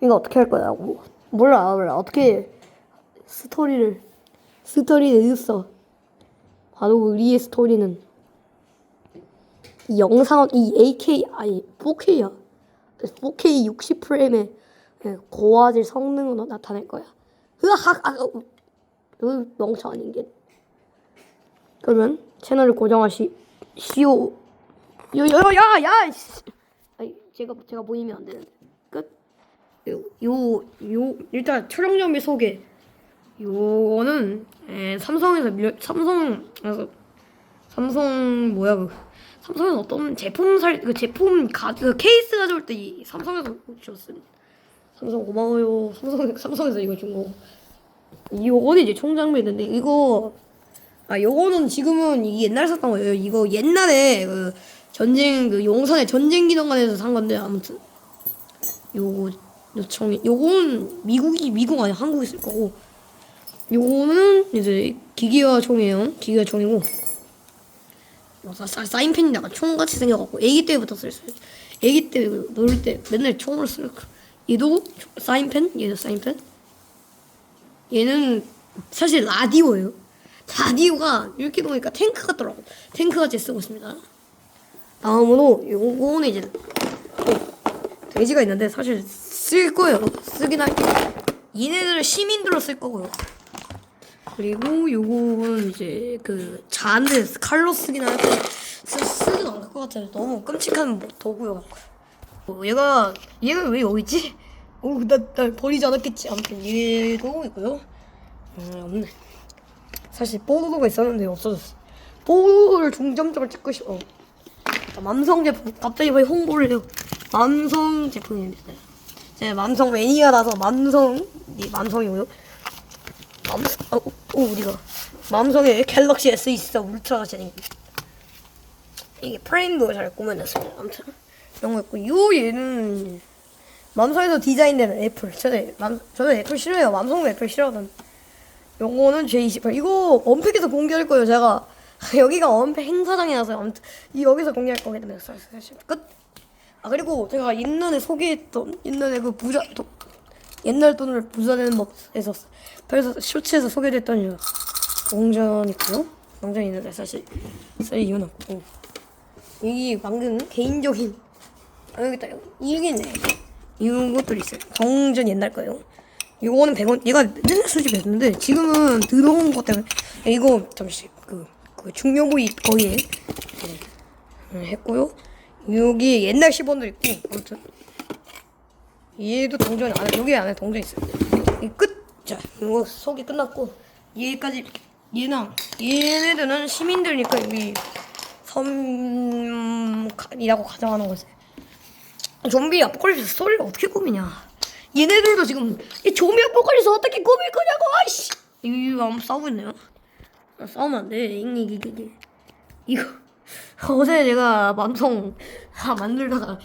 이거 어떻게 할 거냐고. 몰라, 몰라. 어떻게 스토리를, 스토리를 읽었어. 바로 우리의 스토리는 이 영상, 이 AK, 아니, 4K야. 4K 60프레임의 고화질 성능으로 나타낼 거야. 으악, 아, 어, 으, 멍청한 인간. 그러면 채널을 고정하시, 시오. 야, 야, 야, 야! 씨. 아니, 제가, 제가 보이면 안 되는데. 끝. 요, 요, 요, 일단 촬영 장비 소개. 요거는 에, 삼성에서 밀, 삼성에서 삼성 뭐야 그 삼성에서 어떤 제품 살 그 제품 가, 그 케이스 가져올 때 이 삼성에서 줬습니다. 삼성 고마워요. 삼성 삼성에서 이거 준 거. 요거는 이제 총장비 있는데 이거 아 요거는 지금은 이 옛날에 샀던 거예요. 이거 옛날에 그 전쟁 그 용산의 전쟁 기념관에서 산 건데 아무튼 요거 요청이 요건 미국이 미국 아니 한국에 있을 거고 요거는 이제 기계화 총이에요. 기계화 총이고 뭐 사, 사, 사인펜이 약간 총같이 생겨갖고 애기 때부터 쓸수. 애기 때 놀 때 맨날 총을 쓸 거. 얘도 사인펜, 얘도 사인펜. 얘는 사실 라디오예요. 라디오가 이렇게 보니까 탱크 같더라고. 탱크 같이 쓰고 있습니다. 다음으로 요거는 이제 또 돼지가 있는데 사실 쓸 거예요. 쓰긴 할게. 얘네들은 시민들로 쓸 거고요. 그리고 요거는 이제 그 잔을 칼로 쓰긴 할 거예요. 쓰, 쓰진 않을 것 같아요. 너무 끔찍한 뭐 도구요. 어, 얘가 얘가 왜 여기 있지? 오나날 버리지 않았겠지. 아무튼 얘도 있고요. 음, 없네. 사실 뽀로로가 있었는데 없어졌어. 뽀로로를 중점적으로 찍고 싶어. 자, 맘성 제품 갑자기 왜 홍보를 해요? 맘성 제품입니다. 제 맘성 매니아라서 맘성 이 맘성이고요. 맘성 어, 오 우리가 맘성의 갤럭시 S24 울트라가 생긴 이게 프레임도 잘 꾸며냈습니다. 아무튼 이런 거 있고 요 얘는 맘성에서 디자인되는 애플. 저는 맘 저는 애플 싫어요. 맘성도 애플 싫어하던. 요거는 J28 이거 언팩에서 공개할 거예요. 제가 여기가 언팩 행사장이라서 아무튼 이 여기서 공개할 거기 때문에 사실 끝. 아 그리고 제가 옛날에 소개했던 옛날에 그 부자 도, 옛날 돈을 부자 되는 법에서 그래서 쇼츠에서 소개됐던 이 동전 있고요. 동전 있는데 사실 쓸 이유는 없고 이게 방금 개인적인 아 여기 있다 여기 있네. 이것들이 있어요. 동전 옛날 거예요. 이거는 100원, 얘가 맨날 수집했는데 지금은 들어온 것 때문에 이거 잠시 그, 그 중요 부위 거기에 네, 음, 했고요. 여기 옛날 10원도 있고 아무튼 얘도 동전 안에 여기 안에 동전 있어요. 이 끝. 자 이거 소개 끝났고 얘까지 얘랑 얘네들은 시민들니까 여기 섬이라고 가정하는 거지. 좀비 아포칼립스 스토리를 어떻게 꾸미냐? 얘네들도 지금 이 좀비 아포칼립스 어떻게 꾸밀 거냐고 아이씨. 이거 아무 싸우고 있네요. 아, 싸우면 안 돼. 이게 이게 이거 어제 제가 만성 아, 만들다가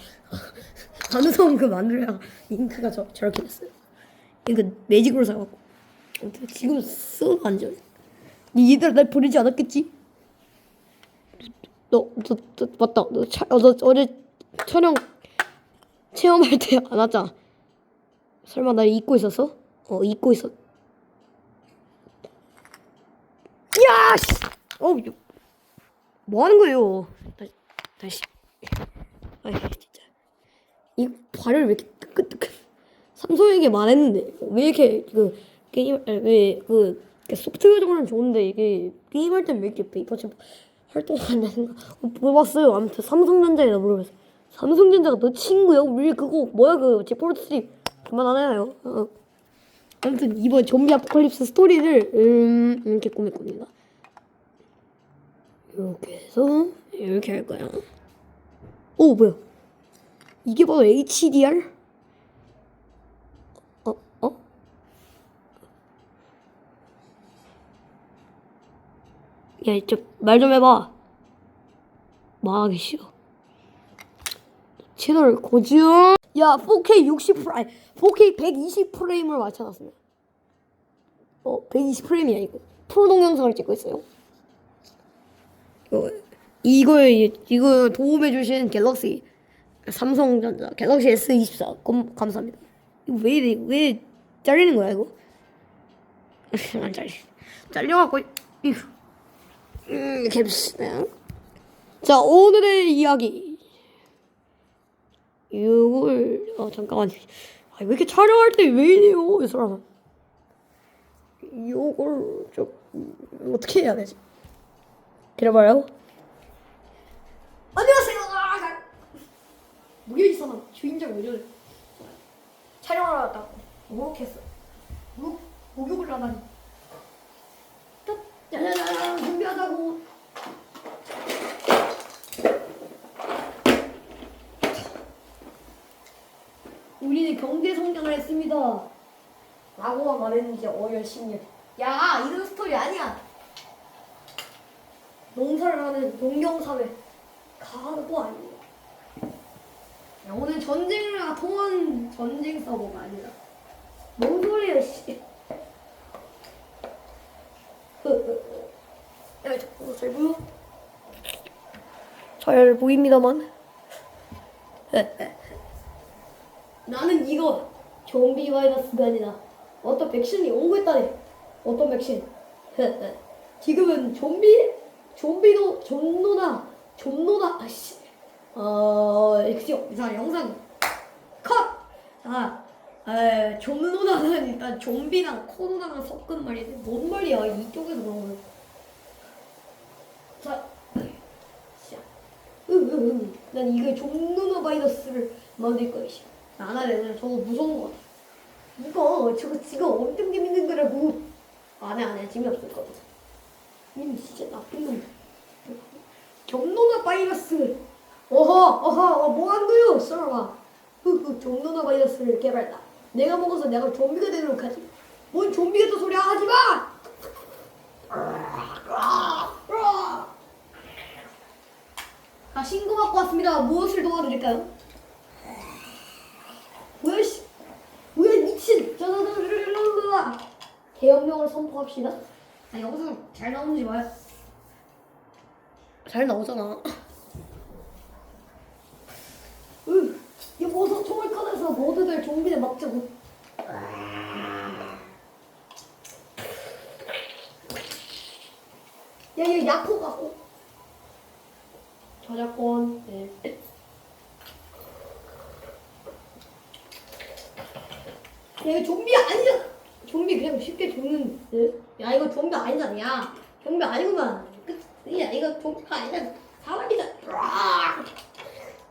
만성 그 만들다가 잉크가 저 저렇게 됐어요. 이거 매직으로 사갖고 지금 쓰면 안 돼. 니들 날 버리지 않았겠지? 너, 너, 너 맞다. 너, 차, 어, 너 어제 촬영 체험할 때 안 왔잖아. 설마 날 잊고 있었어? 어, 잊고 있었. 야, 씨! 어, 뭐 하는 거예요? 다시, 다시. 아이, 진짜. 이 발을 왜 이렇게 뜨끈뜨끈. 삼성에게 말했는데, 왜 이렇게, 그, 게임, 왜, 그, 소프트웨어적으로는 좋은데, 이게, 게임할 때는 왜 이렇게 페이퍼치 활동을 안 하는가? 어, 물어봤어요. 아무튼 삼성전자에다 물어봤어요. 삼성전자가 너 친구야? 왜 그거, 뭐야, 그, 제포르트 3 그만하나요? 어. 아무튼, 이번 좀비 아포칼립스 스토리를, 음, 이렇게 꾸밀 겁니다. 이렇게 해서 이렇게 할 거야. 오 뭐야? 이게 바로 HDR? 어 어? 야, 저말 좀 해봐. 말하기 싫어. 채널 고정. 야, 4K 60 프레임, 4K 120 프레임을 맞춰놨습니다. 어, 120 프레임이야 이거. 프로 동영상을 찍고 있어요. 이거 이거에 이거 도움해 주신 갤럭시 삼성전자 갤럭시 S24 감, 감사합니다. 이거 왜 이래? 왜 잘리는 거야 이거? 안 잘리. 잘려갖고 이거. 음, 해봅시다. 자 오늘의 이야기. 이걸 어 잠깐만. 아, 왜 이렇게 촬영할 때 왜 이래요 이 사람아? 이걸 좀 어떻게 해야 되지? 기다려봐요. 안녕하세요. 아, 이 사람 주인장 왜 저래? 촬영하러 왔다고 목욕했어. 목 목욕을 하다니. 준비하자고. 우리는 경제 성장을 했습니다. 라고만 말했는지 어 열심히. 해. 야 이런 스토리 아니야. 농사를 하는 농경사회 가도. 야, 오늘 전쟁을 통한 전쟁 서버가 아니라 뭔 소리야 씨. 잘 보여? 잘 보입니다만. 나는 이거 좀비 바이러스가 아니라 어떤 백신이 오고 있다네. 어떤 백신? 지금은 좀비 좀비도 좀노나 좀노나 아씨. 어 역시 자 영상 컷. 자, 에 좀노나는 일단 좀비랑 코로나랑 섞은 말인데 뭔 말이야 이쪽에서 거. 자, 자, 으으으, 난 이거 좀노나 바이러스를 만들 거야. 씨. 안 하래. 저거 무서운 거 같아. 이거 저거 지금 엄청 재밌는 거라고. 안해 안해 재미없을 거다. 이 진짜 나쁜 놈. 경로나 바이러스. 어허 어허 어, 뭐한 거요? 썰어봐. 흐흐 경로나 바이러스를 개발다. 내가 먹어서 내가 좀비가 되도록 하지. 뭔 좀비 같은 소리 하지 마. 아 신고 받고 왔습니다. 무엇을 도와드릴까요? 뭐야 씨 뭐야 미친 짜자자자자자 대혁명을 선포합시다 아 영상 잘 나오는지 봐요 잘 나오잖아 으 이거 어서 총을 꺼내서 모두들 좀비를 막자고 야 이거 약호 갖고 저작권 네. 야 이거 좀비 아니야 좀비 그냥 쉽게 죽는 듯. 야 이거 좀비 아니잖아 야 좀비 아니구만 끝. 야 이거 좀비가 아니잖아 사람이다 으악.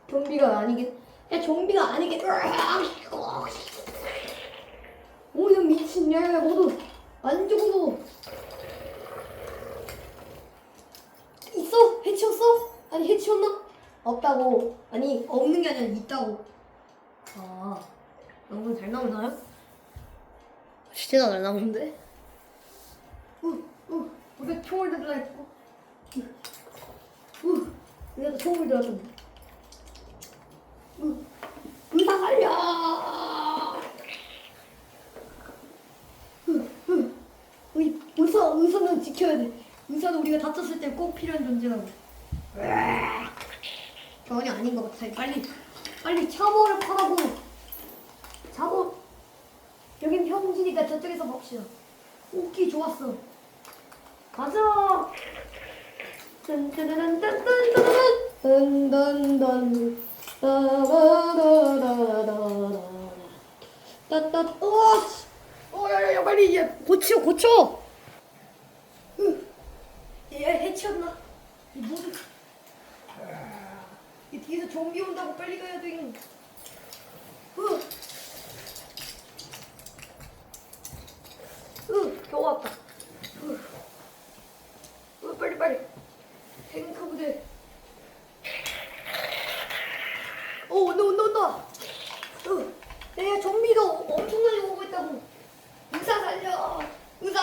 좀비가 아니게 야 좀비가 아니게. 오야 미친 야 야, 모두 안 죽어도 있어 해치웠어 아니 해치웠나 없다고 아니 없는 게 아니라 있다고 아 영상 잘 나오나요? 진짜 잘 나오는데? 우, 우, 우리 총을 들라 했고. 우, 내가 총을 들었던데. 우, 살려! 우, 우, 의, 의사, 의사는 지켜야 돼. 의사는 우리가 다쳤을 때 꼭 필요한 존재라고. 전혀 아닌 것 같아. 빨리, 빨리 샤워를 하라고. 샤워. 여긴 평지니까 저쪽에서 봅시다. 오키 좋았어. 가자. 오 씨. 어 야야야 빨리 얘 고쳐 고쳐. 으. 얘 해치웠나? 이 모두 이 뒤에서 좀비 온다고 빨리 가야 돼. 으. 으, 겨우 왔다.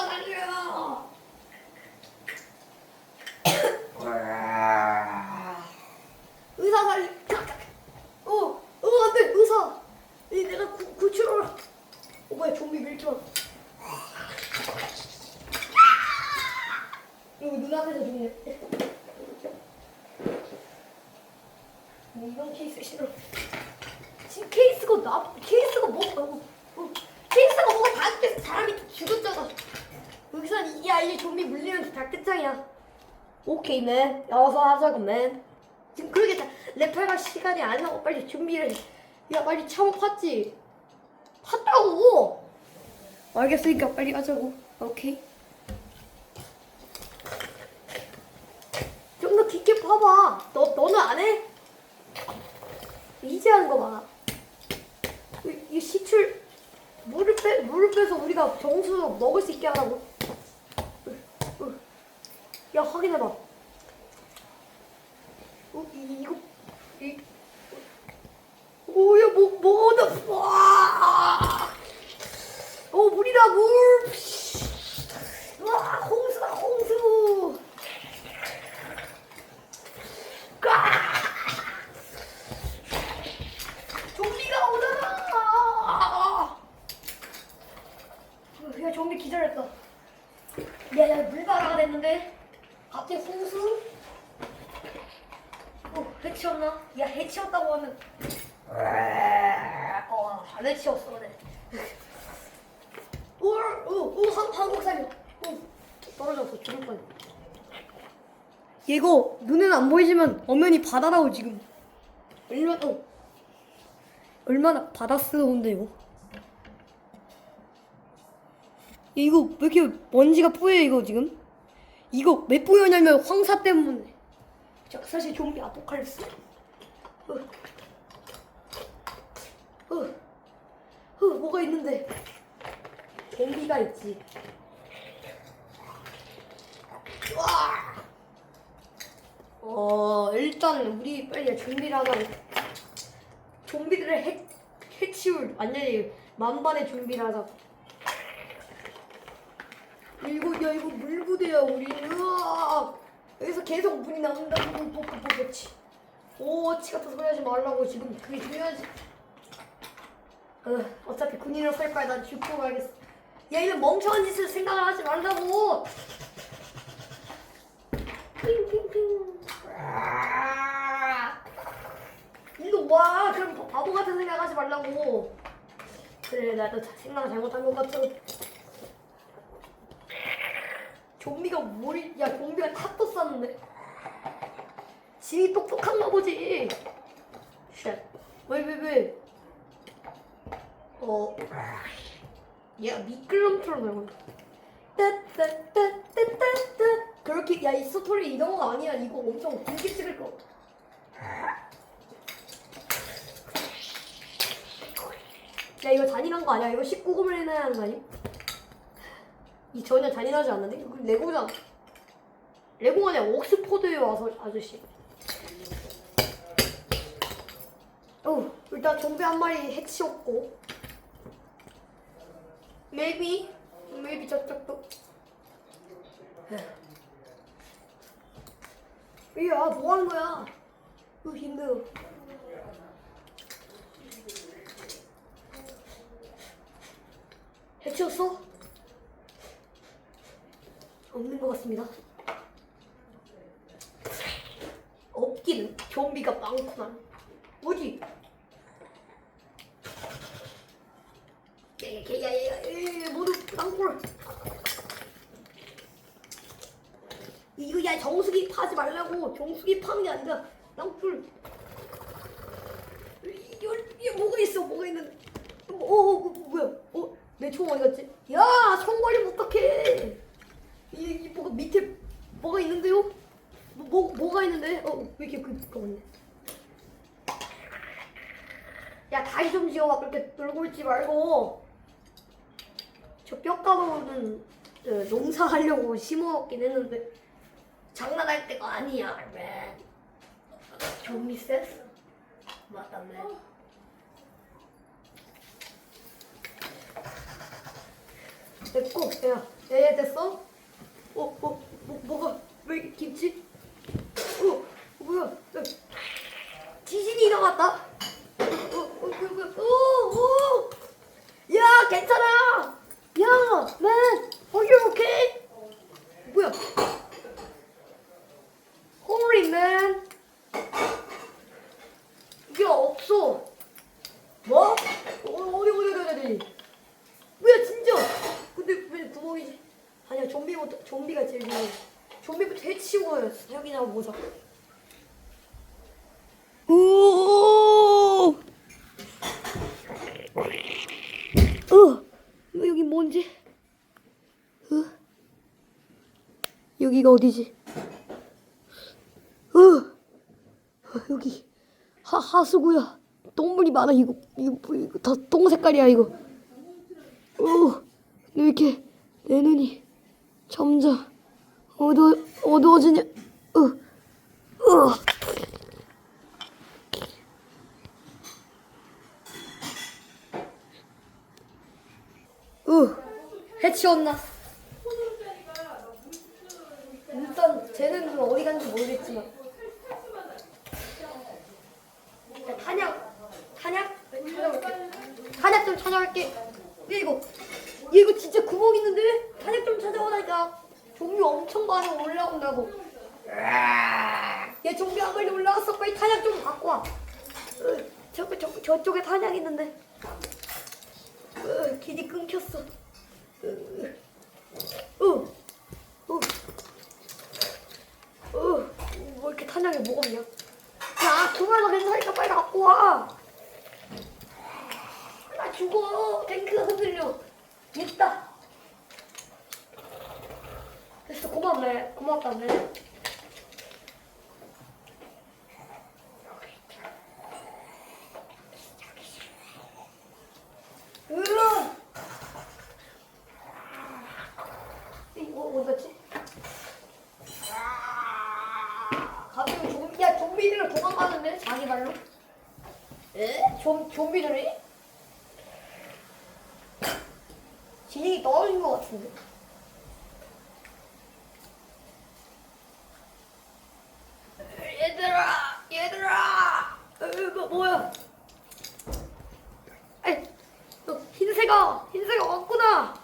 살려달래요. 의사 어, 어, 의사. 내가 구출을... 오, 어, 뭐야, 좀비 밀지 이거 눈앞에서 죽네. 이런 케이스 싫어. 지금 케이스가 나, 케이스가 뭐, 어, 어, 케이스가 뭐가 다른 사람이 죽었잖아. 야 이제 좀비 물리면 다 끝장이야. 오케이 맨. 여서 하자고 맨. 지금 그러겠다. 랩할갈 시간이 안 나고 빨리 준비를. 해. 야 빨리 차고 팠지. 팠다고. 알겠으니까 빨리 하자고. 오케이. 좀 더 깊게 파봐. 너 너는 안 해? 이제 하는 거 봐. 이, 이 시출 물을 빼 물을 빼서 우리가 정수 먹을 수 있게 하라고. 야 확인해봐. 어, 이, 이거 이 오야 뭐 뭐가. 와. 어 물이다 물. 와 홍수다 홍수. 까. 좀비가 오잖아. 야 좀비 기절했다. 야야 물바다가 됐는데 갑자기 홍수. 어 해치웠나? 야 해치웠다고 하면 어 안 해치웠어 그래. 오 오 오 한국 살려. 오 떨어졌어 죽을 뻔. 이거 눈에는 안 보이지만 엄연히 바다라고 지금. 얼마나 어. 얼마나 바다스러운데요. 이거 왜 이렇게 먼지가 뿌여 이거 지금? 이거 왜 뿌여냐면 황사 때문에. 자 사실 좀비 아포칼립스. 어. 어. 어 뭐가 있는데? 좀비가 있지. 와. 어 일단 우리 빨리 준비를 하자고. 좀비들을 해, 해치울 완전히 만반의 준비를 하자. 이거 야 이거 물부대야 우리. 으아! 여기서 계속 물이 나온다고 뽀뽀뽀뽀치. 오, 치 같은 소리 하지 말라고 지금 그게 중요하지. 어, 어차피 군인으로 살 거야. 난 죽고 가야겠어. 야, 이런 멍청한 짓을 생각을 하지 말라고. 핑핑핑. 아. 일로 와. 그럼 더 바보 같은 생각 하지 말라고. 그래, 나도 자- 생각을 잘못한 것 같아. 좀비가 뭘, 야, 좀비가 탑도 쌌는데. 지이 똑똑한가 보지. 쉣. 왜, 왜, 왜? 어. 얘가 미끌럼처럼 날고 따따따따따따 그렇게 야 이 스토리 이런 거 아니야 이거 엄청 길게 찍을 거 야 이거 잔인한 거 아니야 이거 19금을 해놔야 하는 거 아니? 이 전혀 잔인하지 않는데? 이거 레고잖아 레고가 아니라 옥스포드에 와서 아저씨. 어 일단 좀비 한 마리 해치웠고. maybe maybe 저쪽도. 이야 뭐 하는 거야? 이거 힘들어. 해치웠어? 없는 것 같습니다. 없기는 좀비가 많구만. 어디? 야야야야 모두 땅굴 이거 야 정수기 파지 말라고. 정수기 파는 게 아니라 땅굴 이게 뭐가 있어 뭐가 있는. 어, 어, 어 뭐야? 어 내 총 어디 갔지? 야 총 걸리면 어떡해 뭐가 밑에 뭐가 있는데요? 뭐, 뭐 뭐가 있는데? 어왜 이렇게 그 그거 없네 야 다리 좀 지어봐. 그렇게 놀고 있지 말고. 저 뼈가루는 어, 농사하려고 심어놓긴 했는데 장난할 때가 아니야 맨. 좀비 세스 맞다 맨 됐고 야 야야 됐어? 어? 어? 뭐, 뭐가 왜 이렇게 깊지? 어? 뭐야 야, 지진이 일어났다 어? 어? 뭐야 뭐야 오! 오! 야 괜찮아 야 맨! Are you okay? 뭐야 Holy man 이게 없어 뭐? 어, 어디 어디 어디 어디 뭐야 진짜 근데 왜 구멍이지 아니야 좀비 좀비부터 좀비가 제일 중요해. 좀비부터 여기나 보자. 오. 어. 여기 뭔지? 어. 여기가 어디지? 어. 어, 여기 하 하수구야. 똥물이 많아 이거 이거 뭐, 이거 다 똥 색깔이야 이거. 어. 왜 이렇게 내 눈이 점점 어두워 어두워지냐? 어. 어. 어. 해치웠나? 일단 쟤는 어디 갔는지 모르겠지만 일단 탄약 탄약 찾아볼게 탄약 좀 찾아올게 야 이거 얘 이거 진짜 구멍 있는데 탄약 좀 찾아오라니까 좀비 엄청 많이 올라온다고 얘 좀비 한 마리 올라왔어 빨리 탄약 좀 갖고 와 어, 저, 저, 저쪽에 탄약 있는데 어, 길이 끊겼어 어, 어, 어, 뭐 이렇게 탄약이 뭐가 없냐? 야, 그만하 괜찮으니까 빨리 갖고 와. 나 죽어. 탱크가 흔들려. 있다. 됐어, 고맙네. 고맙다네. 으아! 이거 어디갔지? 갑자기 좀비, 야 좀비들은 도망가는데 자기 발로? 에? 좀 좀비들이? 지능이 떨어진 것 같은데. 얘들아, 얘들아, 어, 이거 뭐야? 에이, 너 흰새가, 흰새가 왔구나.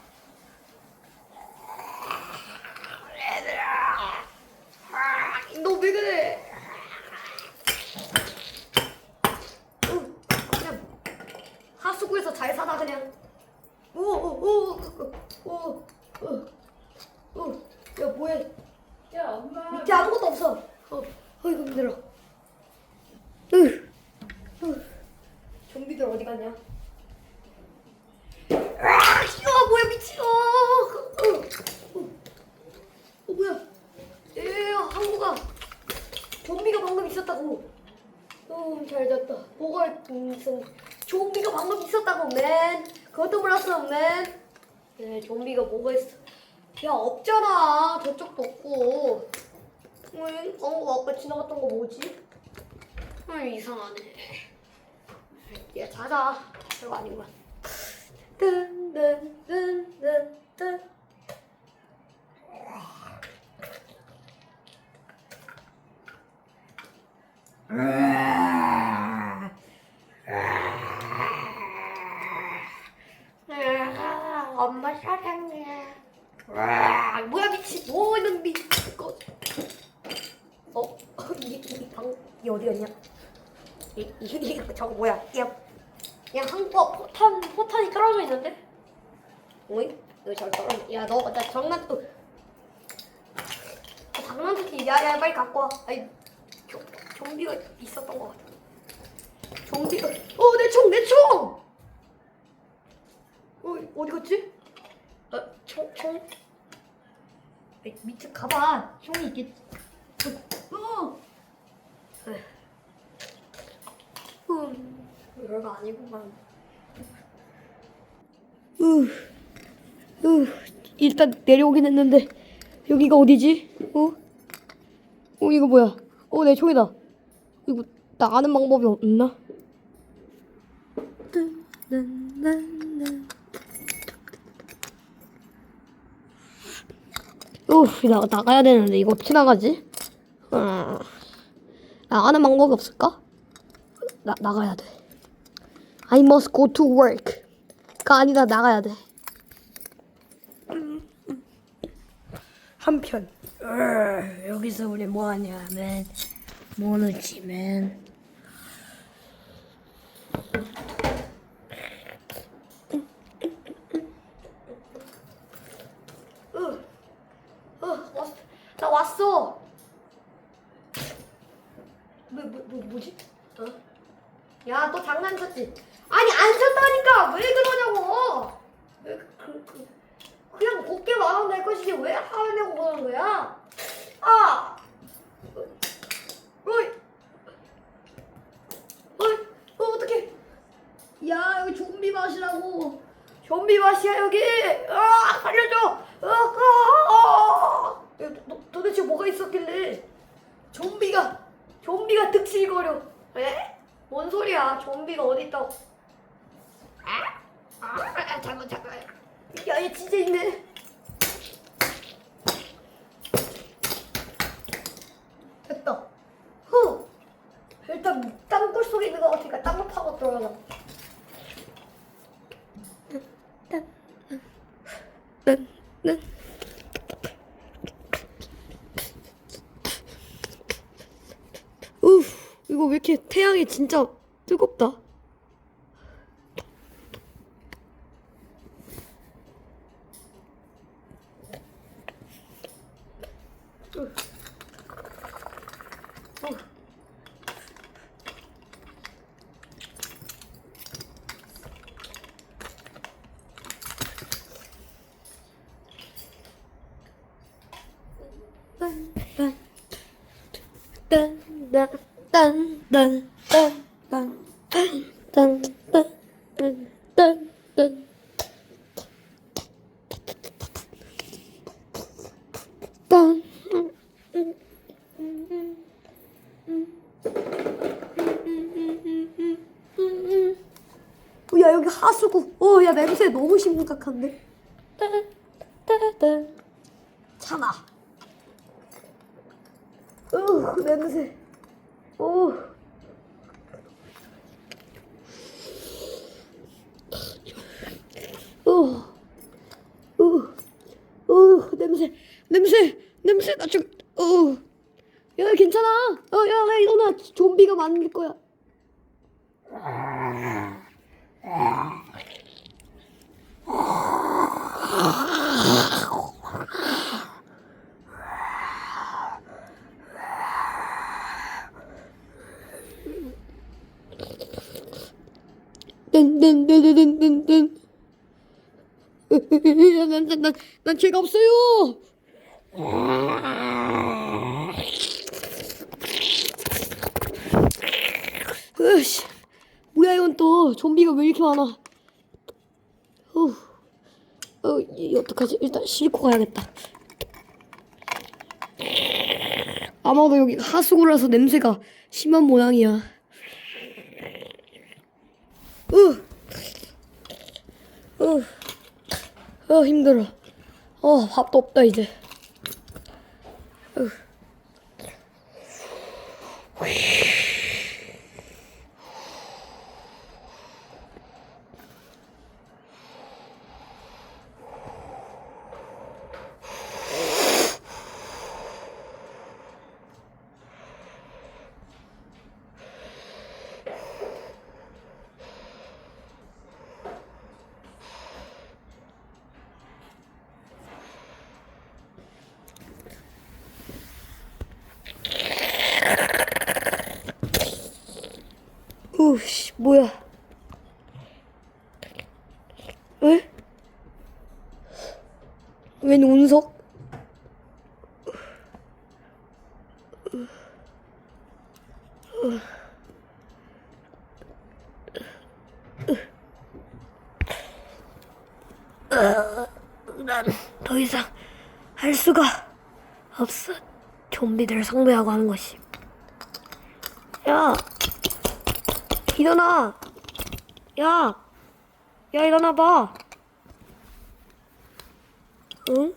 얘들아, 너 왜 그래? 어, 그냥 하수구에서 잘 사다 그냥. 오오오오오오오 야 뭐해? 야 엄마 밑에 아무것도 없어. 어, 어이구 힘들어. 으, 으. 좀비들 어디 갔냐? 아, 싫어 뭐야 미친 어. 어, 어, 어 뭐야? 에 항구가 좀비가 방금 있었다고. 어, 잘 잤다. 뭐가 있어? 좀비가 방금 있었다고, 맨. 그것도 몰랐어, 맨. 네, 좀비가 뭐가 있어? 야, 없잖아. 저쪽도 없고. 응, 어, 아까 지나갔던 거 뭐지? 응, 이상하네. 야, 자자. 별거 아니구만. 뜬, 뜬, 뜬, 뜬, 뜬. 아, 엄마 사랑해. 와, 뭐야 미친 뭐는 미친 것. 어, 이게 이게 방 이게 어디였냐? 이 이게 이게 저거 뭐야? 야, 야 한국 포탄 포탄이 떨어져 있는데? 어이? 이거 잘 떨어져. 야, 너 나 장난 또. 장난치기. 야, 야, 빨리 갖고 와. 아이, 좀 좀비가 있었던 것 같아. 좀비가. 어, 내 총, 내 총. 어, 어디 갔지? 어, 총, 총. 에이, 밑에 가봐. 총이 있겠지. 어. 에휴. 음, 별거 아니구만. 으, 으, 일단 내려오긴 했는데 여기가 어디지? 어? 어 이거 뭐야? 어 내 총이다. 이거 나가는 방법이 없나? 우, 나 나가야 되는데 이거 어떻게 나가지? 어, 나가는 방법이 없을까? 나 나가야 돼. I must go to work.가 아니라 나가야 돼. 한편 여기서 우리 뭐 하냐면 모르지 맨나 뭐, 뭐, 뭐지? 어? 야, 너 장난쳤지? 아니, 안 쳤다니까! 아! 어이! 어이! 어, 어떡해! 야, 여기 좀비 맛이라고! 좀비 맛이야, 여기! 아! 살려줘! 아! 아! 아! 아! 도, 도대체 뭐가 있었길래? 좀비가! 좀비가 득실거려! 에? 뭔 소리야? 좀비가 어디있다고 아! 아! 아, 아 잠깐, 잠깐! 야, 얘 진짜 있네! 이거 왜 이렇게 태양이 진짜 뜨겁다. 딴딴딴딴딴딴딴딴딴딴딴딴 야 여기 하수구. 어야 냄새 너무 심각한데? 참아 으 냄새. 오 이거 만들 거야. 뚠뚠뚠뚠뚠뚠뚠. 난난난 제가 없어요. 좀비가 왜 이렇게 많아? 어, 어, 이 어떡하지? 일단 싣고 가야겠다. 아마도 여기 하수구라서 냄새가 심한 모양이야. 으, 으. 어 힘들어. 어 밥도 없다 이제. 으. 우씨 뭐야? 왜? 웬 운석? 난더 이상 할 수가 없어. 좀비들을 상대하고 하는 것이. 야, 일어나. 야, 야 일어나 봐. 응?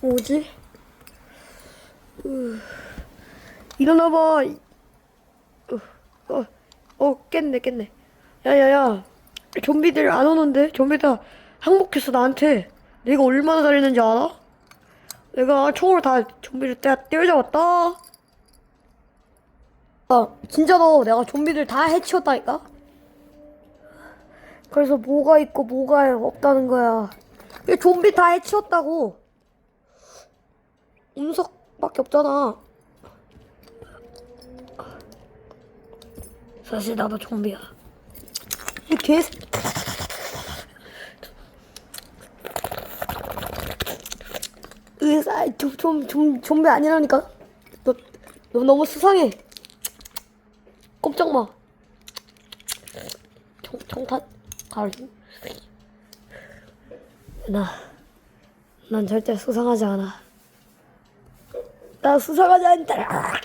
뭐지? 으, 일어나 봐. 어, 어, 어, 깼네, 깼네. 야야야, 좀비들 안 오는데? 좀비들 다 항복했어 나한테. 내가 얼마나 잘했는지 알아? 내가 총으로 다 좀비를 때 때려잡았다. 아, 진짜로 내가 좀비들 다 해치웠다니까? 그래서 뭐가 있고 뭐가 없다는 거야. 이 좀비 다 해치웠다고. 운석밖에 없잖아. 사실 나도 좀비야. 이 개. 의사 좀좀 좀비 아니라니까. 너, 너 너무 수상해. 꼼짝 마. 청, 청탄 가을 나, 난 절대 수상하지 않아. 나 수상하지 않다.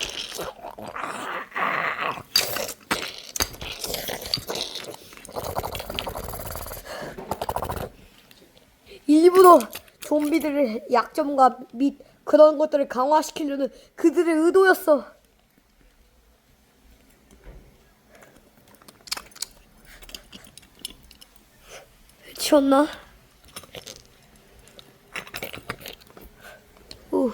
일부러 좀비들의 약점과 및 그런 것들을 강화시키려는 그들의 의도였어. 치웠나? 오.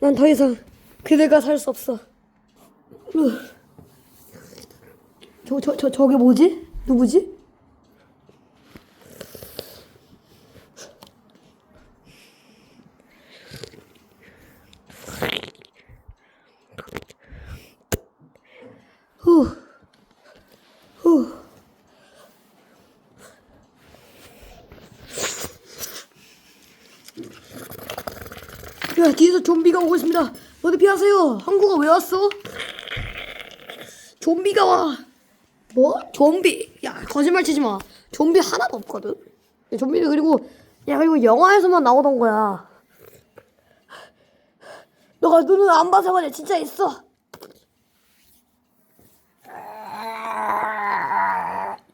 난더 이상 그들과 살수 없어. 으. 저, 저, 저, 저게 뭐지? 누구지? 후. 후. 야, 뒤에서 좀비가 오고 있습니다. 너들 피하세요. 한국어 왜 왔어? 좀비가 와. 뭐? 좀비? 야, 거짓말 치지 마. 좀비 하나도 없거든. 야, 좀비는 그리고 야, 그리고 영화에서만 나오던 거야. 너가 눈을 안 봐서 그래. 진짜 있어.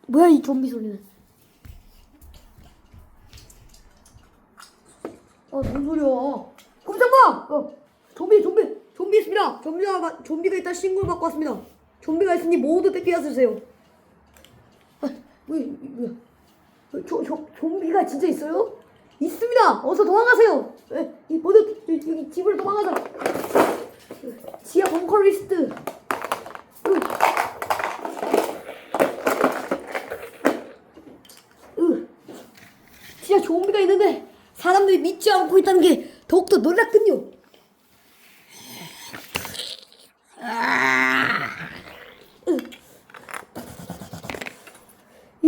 뭐야 이 좀비 소리는? 아, 뭔 소리야? 꼼짝마! 어, 좀비, 좀비, 좀비 있습니다. 좀비가, 마- 좀비가 있다 신고를 받고 왔습니다. 좀비가 있으니 모두 뺏겨주세요. 뭐야? 어, 저, 저, 좀비가 진짜 있어요? 있습니다. 어서 도망가세요. 에, 이 모두 여- 여기 집을 도망가자. 지하 벙커 리스트. 진짜 좀비가 있는데 사람들이 믿지 않고 있다는 게 더욱더 놀랍군요.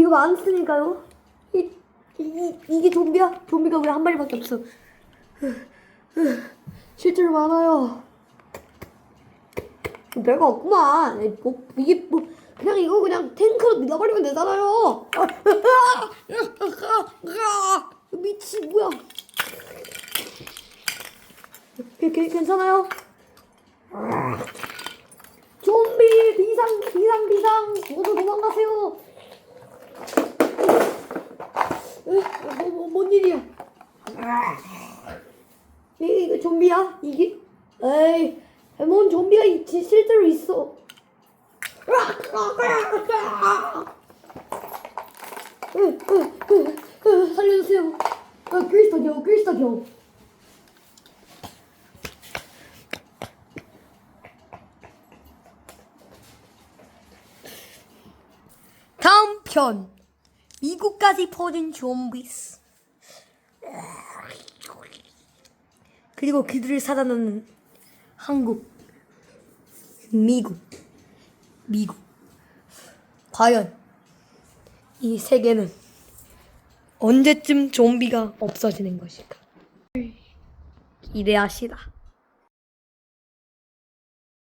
이거 많으니까요. 이, 이, 이게 좀비야? 좀비가 왜 한 마리밖에 없어? 실제로 많아요. 별거 없구만. 뭐, 이게 뭐 그냥 이거 그냥 탱크로 밀어버리면 되잖아요. 미친 뭐야? 괜- 괜- 괜찮아요? 좀비 비상 비상 비상 모두 도망가세요. 에, 뭐, 뭐, 뭔 일이야? 이, 이거 좀비야? 이게? 에이, 뭔 좀비가 있지? 실제로 있어. 살려주세요. 아, 그리스도교, 그리스도교. 다음 편. 미국까지 퍼진 좀비스. 그리고 그들을 살아남는 한국, 미국, 미국. 과연 이 세계는 언제쯤 좀비가 없어지는 것일까? 기대하시다.